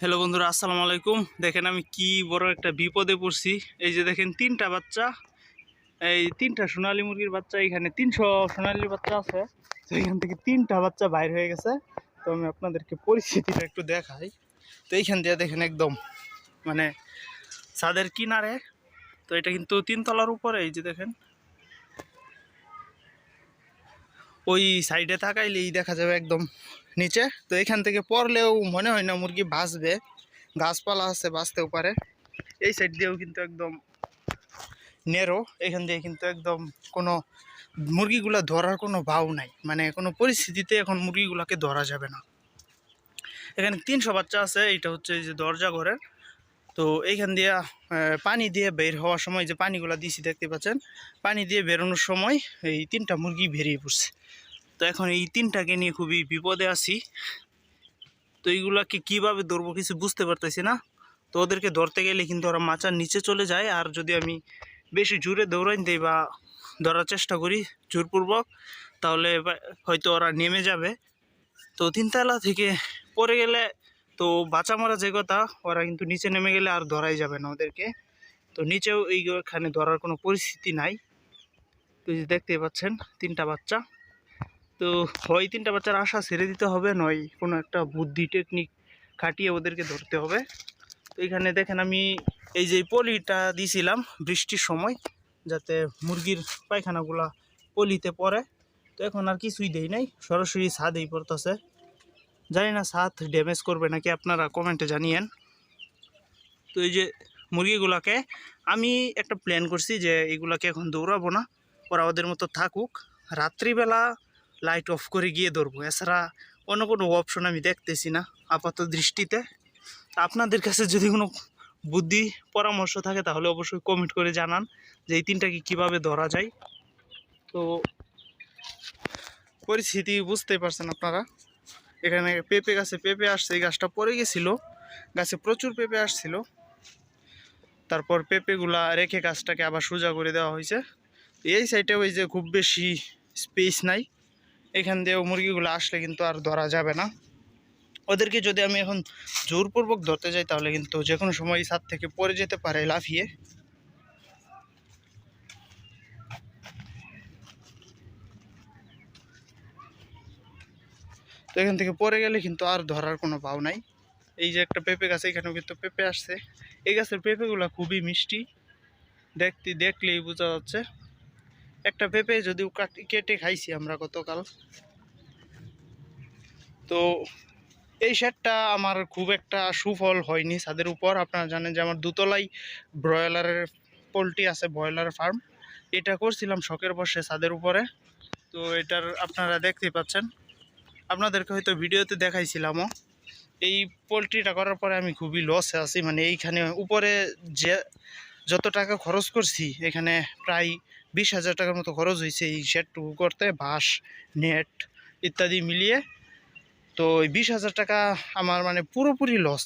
Hello বন্ধুরা, আসসালামু আলাইকুম। দেখেন আমি কি বড় একটা বিপদে পড়ছি। এই যে দেখেন, তিনটা বাচ্চা। এই তিনটা সোনালী মুরগির বাচ্চা, এখানে তিনশো সোনালী বাচ্চা আছে। তো এখান থেকে তিনটা বাচ্চা বাইর হয়ে গেছে। তো আমি আপনাদেরকে পরিস্থিতিটা একটু দেখাই। তো এইখান দিয়ে দেখেন একদম মানে ছাদের কিনারে। তো এটা কিন্তু তিনতলার উপরে, এই যে দেখেন। ওই সাইডে থাকাইলেই দেখা যাবে একদম নিচে। তো এখান থেকে পড়লেও মনে হয় না মুরগি বাঁচবে। গাছপালা আছে, বাঁচতেও পারে। এই সাইড দিয়েও কিন্তু একদম নেরো এখান দিয়ে কিন্তু একদম কোনো মুরগিগুলা ধরার কোনো ভাও নাই। মানে কোনো পরিস্থিতিতে এখন মুরগিগুলোকে ধরা যাবে না। এখানে তিনশো বাচ্চা আছে, এইটা হচ্ছে যে দরজা ঘরের। তো এইখান দিয়ে পানি দিয়ে বের হওয়ার সময় যে পানিগুলো দিছি, দেখতে পাচ্ছেন? পানি দিয়ে বেরোনোর সময় এই তিনটা মুরগি বেরিয়ে পড়ছে। তো এখন এই তিনটাকে নিয়ে খুবই বিপদে আছি। তো এইগুলাকে কীভাবে ধরবো কিছু বুঝতে পারতেছি না। তো ওদেরকে ধরতে গেলে কিন্তু ওরা মাচার নিচে চলে যায়। আর যদি আমি বেশি জোরে দৌড়াই দিই বা ধরার চেষ্টা করি জোরপূর্বক, তাহলে হয়তো ওরা নেমে যাবে। তো তিনতলা থেকে পড়ে গেলে তো বাঁচা মারা যে কথা, ওরা কিন্তু নিচে নেমে গেলে আর ধরাই যাবে না ওদেরকে। তো নিচেও এইখানে ধরার কোনো পরিস্থিতি নাই। তো দেখতেই পাচ্ছেন, তিনটা বাচ্চা। তো হয় তিনটা বাচ্চার আশা ছেড়ে দিতে হবে, নয় কোনো একটা বুদ্ধি টেকনিক খাটিয়ে ওদেরকে ধরতে হবে। তো এখানে দেখেন আমি এই যে পলিটা দিয়েছিলাম বৃষ্টির সময়, যাতে মুরগির পায়খানাগুলা পলিতে পড়ে। তো এখন আর কিছুই দেই নাই, সরাসরি ছাদেই পড়তেছে। জানি না ছাদ ড্যামেজ করবে নাকি, আপনারা কমেন্টে জানিয়েন। তো এই যে মুরগিগুলাকে আমি একটা প্ল্যান করছি যে এইগুলাকে এখন দৌড়াবো না, ওরা ওদের মতো থাকুক। রাত্রিবেলা লাইট অফ করে গিয়ে ধরবো। এছাড়া অন্য কোনো অপশন আমি দেখতেছি না আপাত দৃষ্টিতে। আপনাদের কাছে যদি কোনো বুদ্ধি, পরামর্শ থাকে তাহলে অবশ্যই কমেন্ট করে জানান যে এই তিনটাকে কীভাবে ধরা যায়। তো পরিস্থিতি বুঝতেই পারছেন আপনারা। এখানে পেঁপে গাছে পেঁপে আসছে, এই গাছটা পড়ে গেছিল। গাছে প্রচুর পেঁপে আসছিল। তারপর পেঁপেগুলা রেখে গাছটাকে আবার সোজা করে দেওয়া হয়েছে। এই সাইডে ওই যে খুব বেশি স্পেস নাই। এখান দিয়েও মুরগিগুলো আসলে কিন্তু আর ধরা যাবে না। ওদেরকে যদি আমি এখন জোরপূর্বক ধরতে যাই, তাহলে কিন্তু যে কোনো সময় ছাদ থেকে পড়ে যেতে পারে লাফিয়ে। তো এখান থেকে পড়ে গেলে কিন্তু আর ধরার কোনো পাও নাই। এই যে একটা পেঁপে গাছ, এখানেও কিন্তু পেঁপে আসছে। এই গাছের পেঁপেগুলো খুবই মিষ্টি। দেখতে, দেখলেই বোঝা যাচ্ছে। একটা পেঁপে যদিও কাটি খাইছি আমরা গতকাল। তো এই শেডটা আমার খুব একটা সুফল হয়নি ছাদের উপর। আপনারা জানেন যে আমার দুতলাই ব্রয়লারের পোলট্রি আছে, ব্রয়লার ফার্ম। এটা করছিলাম শখের বসে ছাদের উপরে। তো এটার আপনারা দেখতেই পাচ্ছেন। আপনাদেরকে হয়তো ভিডিওতে দেখাইছিলামও। এই পোলট্রিটা করার পরে আমি খুবই লসে আছি। মানে এইখানে উপরে যে, যত টাকা খরচ করছি, এখানে প্রায় বিশ হাজার টাকার মতো খরচ হয়েছে এই শেডটুকু করতে, বাঁশ, নেট ইত্যাদি মিলিয়ে। তো ওই বিশ হাজার টাকা আমার মানে পুরোপুরি লস